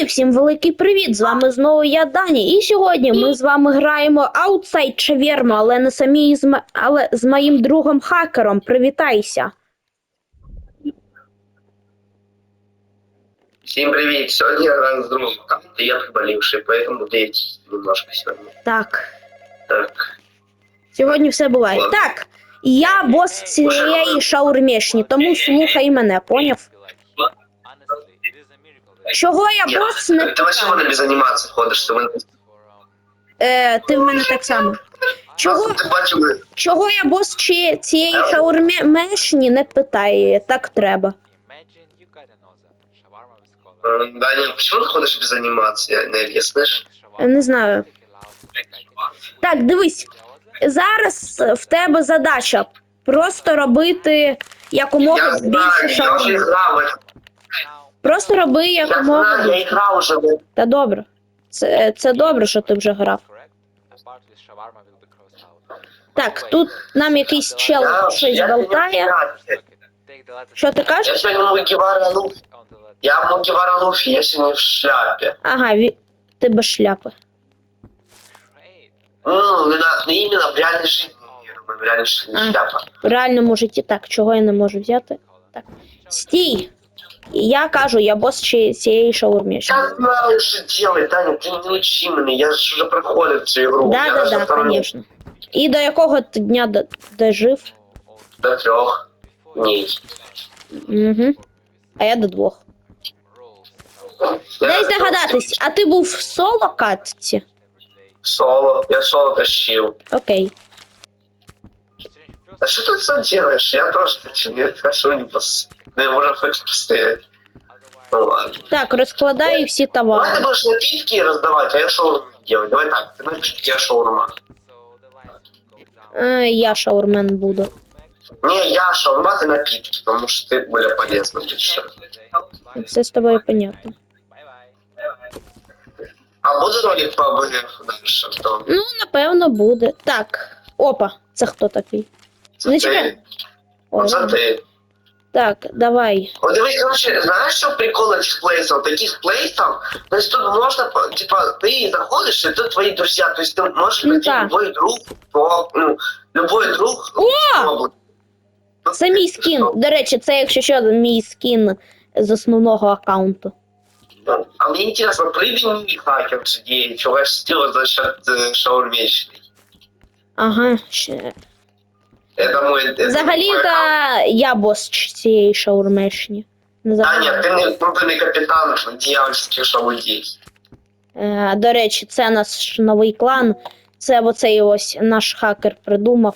І всім великий привіт! З вами знову я Дані. І сьогодні ми з вами граємо Outside Shawarma, але не самі з м- але з моїм другом хакером. Привітайся. Всем привет! Сегодня я играю с другом командой, я приболевший, поэтому деятельность немножко сегодня. Так, Так, сьогодні все буває. Ладно. Так, я бос цієї шаурмішні, тому слухай мене, поняв? Чого я бос не ты вообще питаю. надо без анимации ходишь, ты Е, ти в мене так само. Чого, Ты бачив, чого я бос чи цієї шаурмішні не питає, так треба. э, Даня, почему ты ходишь без анимации, не объяснишь? Е, Не знаю. Так, дивись, зараз в тебе задача просто робити якомога Я знаю, більше я уже шаурми. играл в это. Просто роби Я якомога знаю, я більше. играл уже в. Та добре. Це, це добре, що ти вже грав. Так, тут нам якийсь чел Я- щось я болтає. не Що ти кажеш? Я сегодня Мугивара Луфи. Я Мугивара Луфи, я сегодня в шляпе. Ага, ві... ти без шляпи. Ну, именно, ну, именно в реальной жизни. В реальной жизни А. шляпа. В реальному житті так, чого я не можу взяти? Так. Стій! Я кажу, я бос цієї шаурмі. Я знаю, что делать, Таня, ты не учи меня, я же уже проходил всю игру. Да, да, да, вторую конечно. І до якого ти дня дожив? До трех дней. Угу. А я до двох. Дай здогадатись, а ти був в соло катці? Соло, я соло тащил. Окей. А что ты все делаешь? Я тоже хочу, не хочу не пос... Ну, я уже хочу постоять. Ну ладно. Так, розкладаю всі Давай ты товари. будешь напитки раздавать, а я шаурму делать. Давай так, ты напитки, я шаурма. Е, я шаурмен буду. Не, я шаурма, ты напитки, потому что ты более полезный. будешь. Все з тобою понятно. А буду ролик по АБФ дальше? То... Ну, напевно, буде. Так. Опа, це хто такий? Не чекай. Ты, Ой, вот ты. Так, давай. Вот давай, короче, знаешь, что прикол этих плейсов? Таких плейсов, то есть тут можно, по- типа, ты заходишь, и тут твои друзья, то есть ты можешь Ну найти да. любой друг, по, ну, любой друг. О! Ну, Це мій скін. До речі, це якщо що, мій скін з основного аккаунту. А мне интересно, прыгай не хакер сидеть, чего стил за счет э, шаурмечной. Ага. ще. Это мой... это мой Взагалі-то аккаунт. я бос цієї шаурмешні. Не Да забувай. нет, ты не крупный капитан дьявольских шаудей. Е, До речі, це наш новий клан. Це оцей ось наш хакер придумав.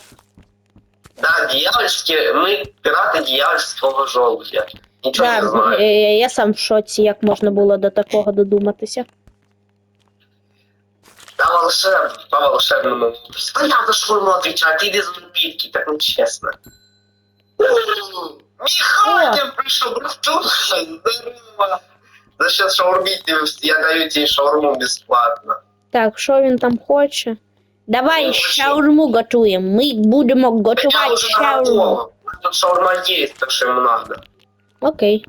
Да, дьявольские, мы пираты дьявольского желудя. Ничего не Так, знаю. е, я сам в шоці, як можна було до такого додуматися. Да, волшебно, по волшебному. Понятно, что ему отвечать, ты без напитки, так нечестно. Михаил пришел, братуха, здорово. За счет шаурмить я даю тебе шаурму бесплатно. Так, що він там хоче? Давай шаурму готуємо. Ми будемо готувати уже шаурму. Тут шаурма есть, так что ему надо. Окей.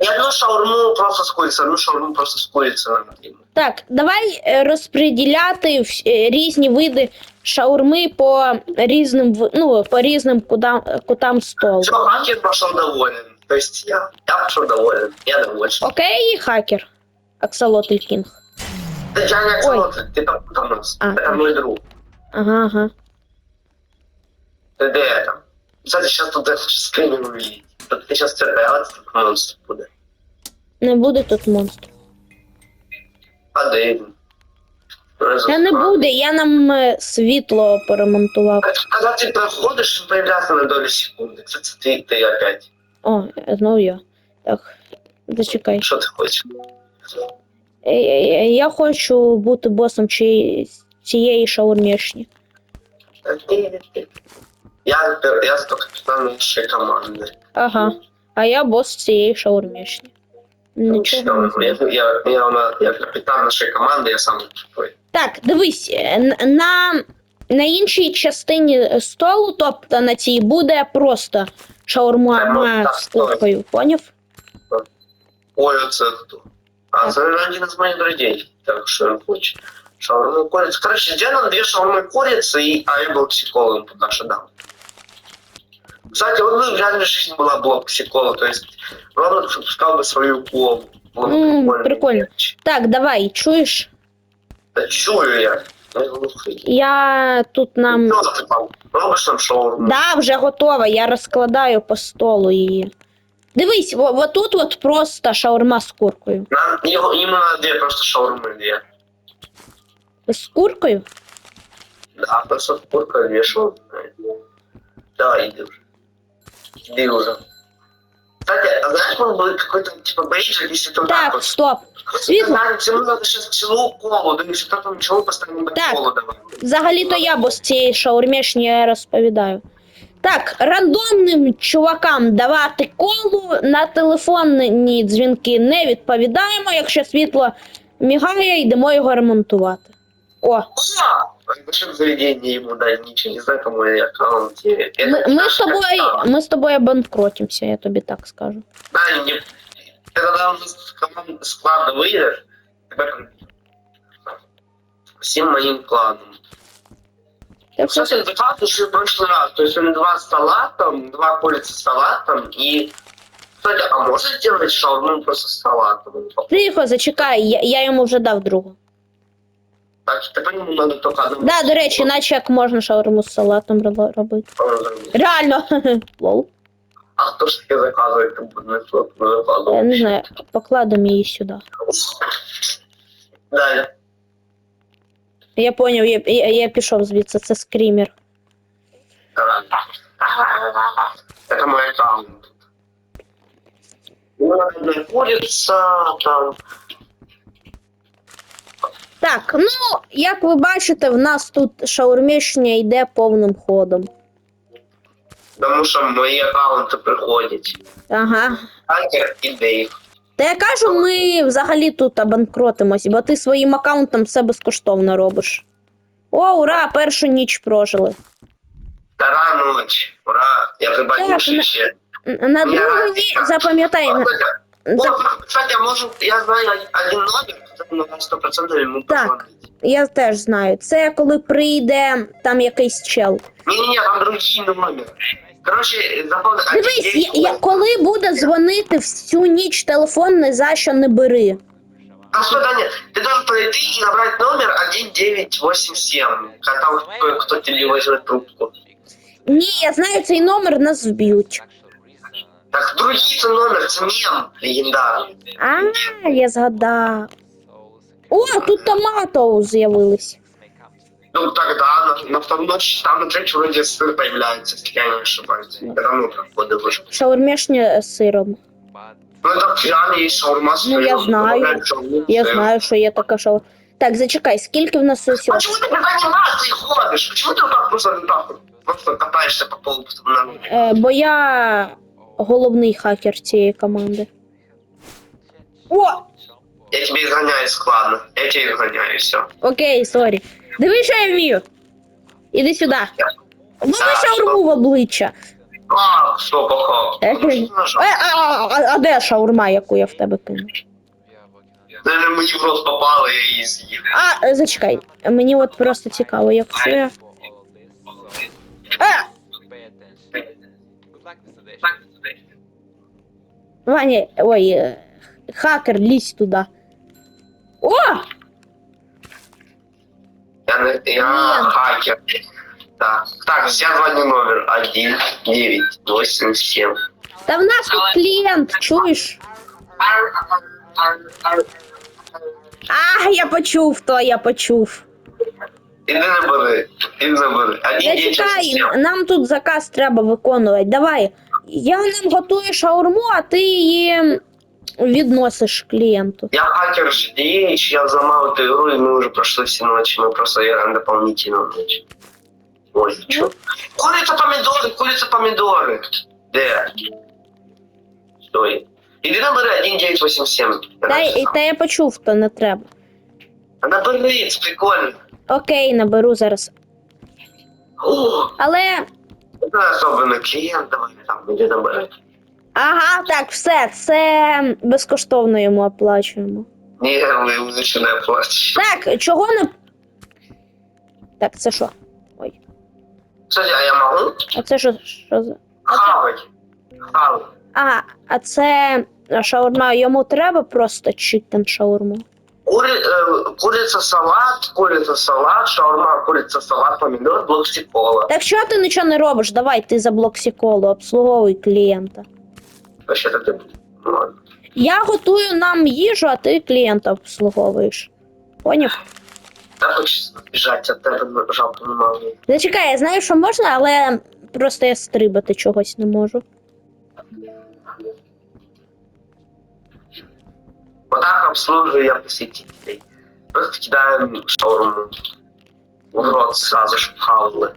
И одну шаурму просто с курицей, одну шаурму просто с курицей надо ему. Так, давай е, розподіляти вс- е, різні види шаурми по різним в- ну, по різним кутам, кутам столу. Все, хакер пошел доволен. То есть я, я пошел доволен, я доволен. Окей, хакер. Аксолотль Кінг. Да я не аксолотль, ты там, там у нас. А, Это мой друг. Ага, ага. Ты где это? Кстати, сейчас тут этот скрин увидеть. Тут ты сейчас появится тут монстр будет. Не буде тут монстрів. А да Та не буде, я нам е, світло поремонтував. Когда ты проходишь, он появляется на долю секунды. Кстати, ты, ты опять. О, е, знову я. Так, зачекай. Что ты хочешь? Е, е, е, Я хочу бути босом чиї- цієї шаурмішні. Я, я зато капитан нашей команды. Ага. А я бос цієї шаурмішні. Нічого не Ничего, я, знаю. я, я, я, я капитан нашей команды, я сам такой. Так, дивись, е, н- на, на іншій частині столу, тобто на цій, буде просто шаурма Прямо так, з куркою, поняв? Ой, оце хто? А, це один из моих друзей. Так что он хочет. Шаурма курица. Короче, сделай нам две шаурмы курицы и айбл психолог пока что дам. Кстати, вот бы в реальной жизни была бы психолог, то есть робот выпускал бы свою голову. Вот М, прикольно. прикольно. Так, давай, чуєш? Да чую я. Ну, глухий. Я тут нам. Ну, ти там робиш там шаурму. Да, вже готова, я розкладаю по столу її. Дивись, во- вот тут от просто шаурма з куркою. Нам його іменно дві просто шаурми дві. З куркою? Да, просто курка дві шаурми. Да, иди уже. Иди. Кстати, а знаешь, может быть какой-то типа бейджик, если ты Так, вот... стоп. Світло. Всему надо сейчас целую колу, да что там чего постоянно Так. колу давай. Взагалі-то я бо з цієї шаурмішні я розповідаю. Так, рандомним чувакам давати колу на телефонні дзвінки не відповідаємо. Якщо світло мігає, йдемо його ремонтувати. О! Зачем заведение ему дать ничего, не знаю, по мой аккаунт. Это ми, ми, наш з тобою, аккаунт. ми з тобою обанкротимося, я тобі так скажу. Да, не... Когда он с с клана выйдешь, тебя всем моим кланом. Так, Кстати, заказ еще в прошлый раз. То есть он два с салатом, два курицы с салатом и... Кстати, а можно сделать шаурму просто с салатом? Тихо, зачекай, я, я йому вже дав другу. Так, что по нему надо только одну... Да, до речі, наче як можна шаурму з салатом ро- робити. Реально. Лол. А кто ж таки заказывает? Как бы, ну, что, ну, Я заказывал. не знаю, покладемо її сюди. Да, Я поняв, я, я, я пішов звідси, це скрімер. Это мой аккаунт. Ладно, курица, там... Так, ну, як ви бачите, в нас тут шаурмішня йде повним ходом. Потому что мои аккаунты приходят. Ага. Хакер Дейв. Та я кажу, ми взагалі тут обанкротимось, бо ти своїм аккаунтом все безкоштовно робиш. О, ура! Першу ніч прожили. Вторая ночь. Ура, я Так, ще. На другу ніч запам'ятай. на- за- О, Кстати, может, я знаю один номер, на 100% ему Так. Я теж знаю. Це коли прийде там якийсь чел. Не-не-не, там другие номер. Короче, запомни. Дивись, я, я, коли буде дзвонити всю ніч телефон, ні за що не бери. А что, Даня, ты должен подойти и набрать номер 1987, когда там кто, кто тебе возьмет трубку. Ні, я знаю цей номер, нас вб'ють. Так, другий це номер, це мем легендарний. А, я згадав. О, тут томато з'явились. Ну, тогда на, на вторую ночь, там на третью вроде сыр появляется, если я не ошибаюсь. Это ну, как годы вышло. Шаурмішня з сиром. Ну, это реально есть шаурма с Ну, я сыром, знаю. добавляют шаурму, Я сыр. знаю, що є така шаурма. Так, зачекай, скільки в нас усього? Почему ты без анимации ходишь? Почему ты вот так просто, вот так вот, просто катаешься по полу? На... Е, бо я головний хакер цієї команди. О! Я тебе изгоняю из клана. Я тебе изгоняю, все. Окей, сорі. Диви, що я вмію. Іди сюди. Лови шаурму в обличчя. А? Е, Ну, нажал? е, а, а, а де шаурма, яку я в тебе кину? Мені в рот попало, я її з'їв. А, е, зачекай. Мені от просто цікаво, якщо я. Е! Ваня, ой, е, хакер, лізь туди. О! Я, не- я Нет. хакер. Так, так, все звони номер 1, 9, 8, 7. Та в нас тут клієнт, чуєш? А, я почув то, я почув. Іди набери, іди набери. 1, Я 9, 8, чекай, 7. нам тут заказ треба виконувати. Давай. Я нам готую шаурму, а ти її відносиш клієнту. Я хакер GDH, я взломал эту игру, и мы уже прошли все ночи, мы просто играем дополнительную ночь. Ой, чё? Курица помидоры, курица помидоры. Где? Стой. Иди набери 1987. Та, й- та я почув, то не треба. А набери, это прикольно. Окей, наберу зараз. О, Але. это особенный клиент, давай там, иди набери. Ага, так, все, це безкоштовно йому оплачуємо. Не, мы начинаем плачь. Так, чого не. Так, це що? Ой. Кстати, а я могу? А це що, що за. Хавай. Хавай. А, а це шаурма йому треба просто чи там шаурму? Кури, э, курица салат, курица салат, шаурма, курица салат, помидор, блок стекола. Так що ти нічого не робиш? Давай ти за блоксіколу, обслуговуй клієнта. Вообще так и. Ну. Я готую нам їжу, а ти клієнта обслуговуєш. Поняв? Да хочется бежать от этого, жалко не могу. Зачекай, я знаю, що можна, але просто я стрибати чогось не можу. Так обслуживаю я посетителей. Просто кидаем шаурму в рот сразу, чтобы хавали.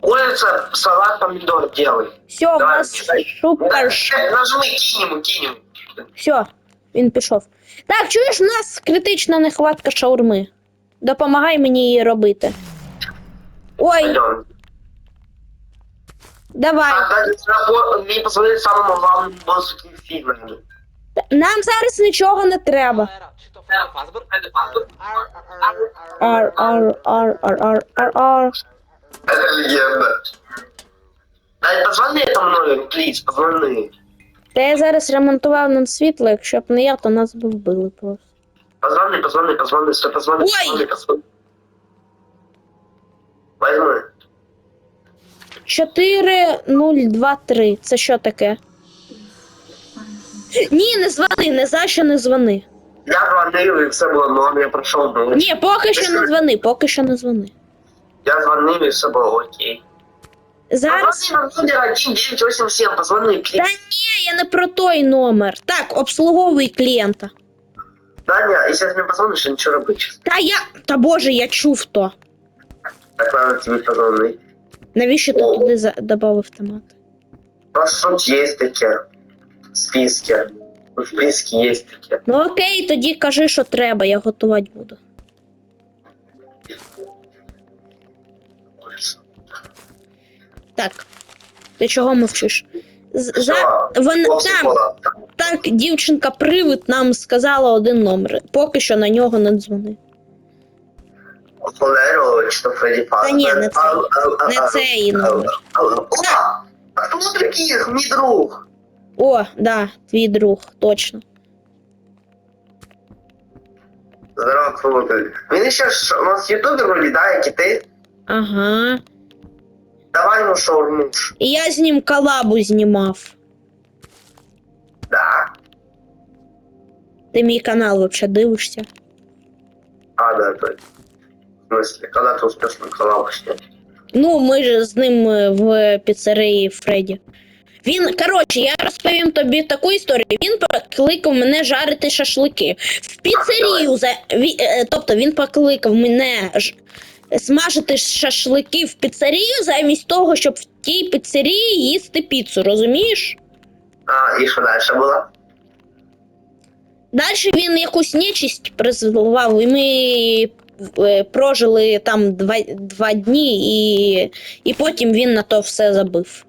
Курица, салат, помидор делай. Все, у нас супер. Э, Нажми, кинь ему. Все, він пішов. Так, чуєш, у нас критична нехватка шаурми. Допомагай мені її робити. Ой, Пойдем. давай. А, rapport- мне позвонили самому главному боссу фильма. Нам зараз нічого не треба. Ар, ар, ар, ар, ар, ар, ар. Это легенда. Дай, позвони этому номеру, плиз, позвони. Та я зараз ремонтував нам світло, якщо б не я, то нас би вбили просто. Позвони, позвони, позвони, стой, позвони, Ой! позвони, позвони. Возьми. 4023. Це що таке? Ні, не звони, не за що не звони. Я звонив, і все було норм, я пройшов ночь. Ні, поки що не дзвони, поки що не дзвони. Я звонив, і все було окей. Зараз. Позвони на номер 1987, позвони, Та ні, я не про той номер. Так, обслуговуй клієнта. Даня, і зараз мені позвониш, я нічого робити. Та я. Та боже, я чув то. Так надо тобі позвонити. Навіщо ти туди за- додав автомат? Просто тут є таке. В списке. В списке є таке. Ну окей, тоді кажи, що треба, я готувати буду. Так. Ти чого мовчиш? З- За... Вон там, так, дівчинка привид нам сказала один номер. Поки що на нього не дзвони. Валерію, чи то Фредді Та ні, не це. Ау, ау, Не цей номер. Опа! А хто таких? Мій друг. О, да, твій друг, точно. Здорово, круто. Він ще ж у нас ютубер виглядає, кити. Ага. Давай йому шаурму. І я з ним колабу знімав. Да. Ти мій канал вообще дивишся? А, да, то В смысле, когда ты успешно коллабу снять? Ну, ми ж з ним е, в піцерії Фредді. Він, коротше, я розповім тобі таку історію. Він покликав мене жарити шашлики. В піцерію, за, е, тобто він покликав мене ж, смажити шашлики в піцерію замість того, щоб в тій піцерії їсти піцу, розумієш? А, і що дальше було? Далі він якусь нечисть призвав, і ми е, прожили там два, два дні, і, і потім він на то все забив.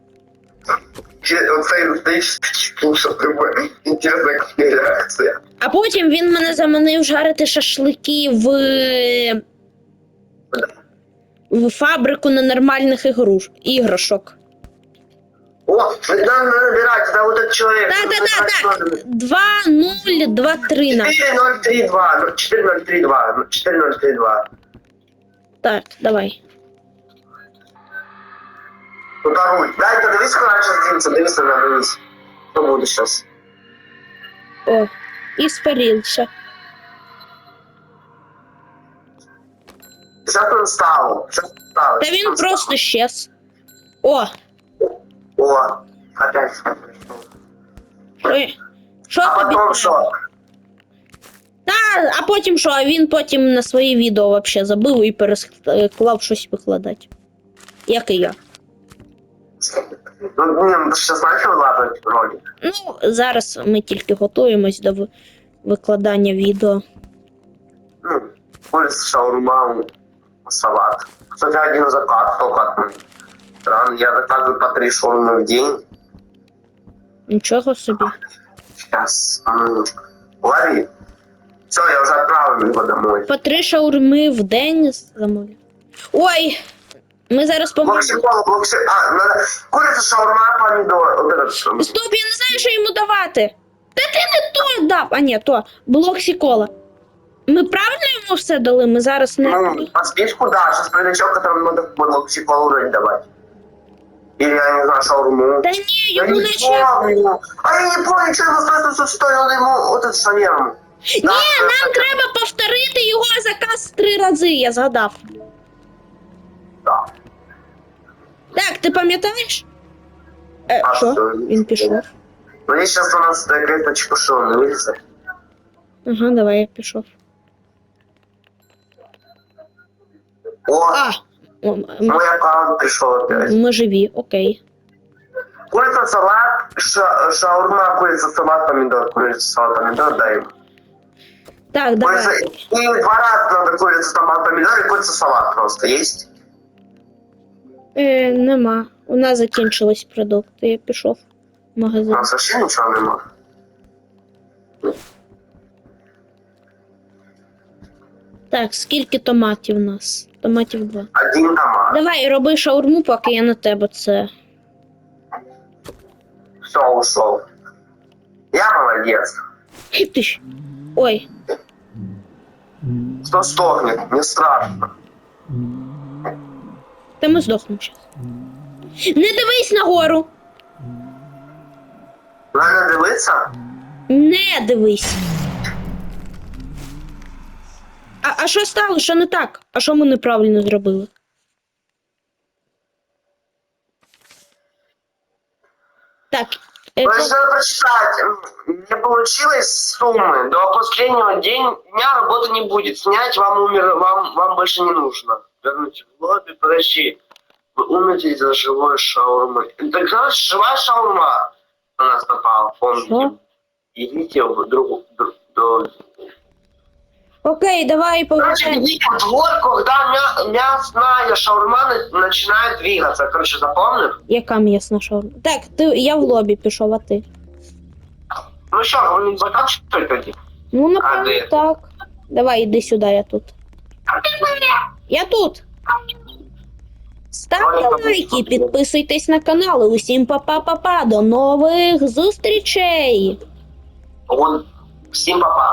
Оцей. Інтересна реакція. А потім він мене заманив жарити шашлики в, в фабрику ненормальних ігруш, іграшок. О, надо набирать, это вот этот человек. Так, так, так, так. 2023 на. 4032, 4032, 4032. Так, давай. Пароль. Дай, подивись, коли сейчас дивиться, дивися на дивись. Що буде зараз? О, і спарився. Зараз він стало. Зараз стало. Та він просто щез. О, О, опять. що, що А тобі потом що? Та, а потім що, а він потім на свої відео вообще забив і пересклав щось викладати. Як і я. Ну, ні, ще знаєш, що вилазить ролик? Ну, зараз ми тільки готуємось до ви- викладання відео. Ну, курица, шаурма, салат. Кстати, один заказ только. Странно, я заказываю по три шаурмы в день. Нічого собі. Сейчас. м, Лови. Все, я уже отправлю его домой. По три шаурми в день замовлю. Ой, ми зараз поможемо. Блоксикола, блокси... А, надо... Курица, шаурма, помидор. Вот этот. м, Стоп, я не знаю, що йому давати. Та ти не то дав. А ні, то блоксікола. Ми правильно йому все дали? Ми зараз не. Ну, по списку, да, сейчас предачок, которым надо блоксиколу вроде давать. Или, я не знаю, шаурму. Та ні, Я йому не наче. помню. А я не помню, что ему стоит, стоит, надо ему вот этот шаверму. Ні, нам треба повторити його заказ три рази, я згадав. Так, ти пам'ятаєш? Е, А що? що? Він пішов. Ну, и сейчас у нас какая-то чепушона вылезет. Ага, давай я пішов. О, А! о, м- мой аккаунт пришел опять. Ми живі, окей. Курица, салат, ша- шаурма, курица, салат, помидор. Курица, салат, помидор, дай ему. Так, Курица, давай. и два раза надо курица, томат, помидор и курица, салат просто есть. Е, нема. У нас закінчились продукти, я пішов в магазин. нас вообще ничего нема. Так, скільки томатів у нас? Томатів два. Один томат. Давай, роби шаурму, поки я на тебе це. Все, ушел. Я молодец. Хі Ти ж. Ой, Кто стохнет, не страшно. Та ми здохнемо зараз. Не дивись нагору! Надо дивиться? Не дивись. А, а що стало? Що не так? А що ми неправильно зробили? Так. е, Значит, надо прочитать. М, Не получилось суммы. До последнего день, дня работы не будет. Снять вам умер, вам, вам больше не нужно Вернуть в лобби, подожди. Вы умерли из-за живой шаурмы. Так, короче, живая шаурма на нас напала. Помните? Что? Идите в другу, друг, до... Окей, давай Короче, повернемо. идите в двор, когда мя, мясная шаурма на- начинает двигаться. Короче, запомнил? Яка м'ясна шаурма? Так, ти, я в лобі пішов, а ти. Ну что, вы не заканчиваете тоді? Ну, А напевно, де? так. Давай, іди сюди, я тут. Я тут. Ставте лайки, підписуйтесь на канал. і Усім па-па-па-па. До нових зустрічей! Он... Всем папа.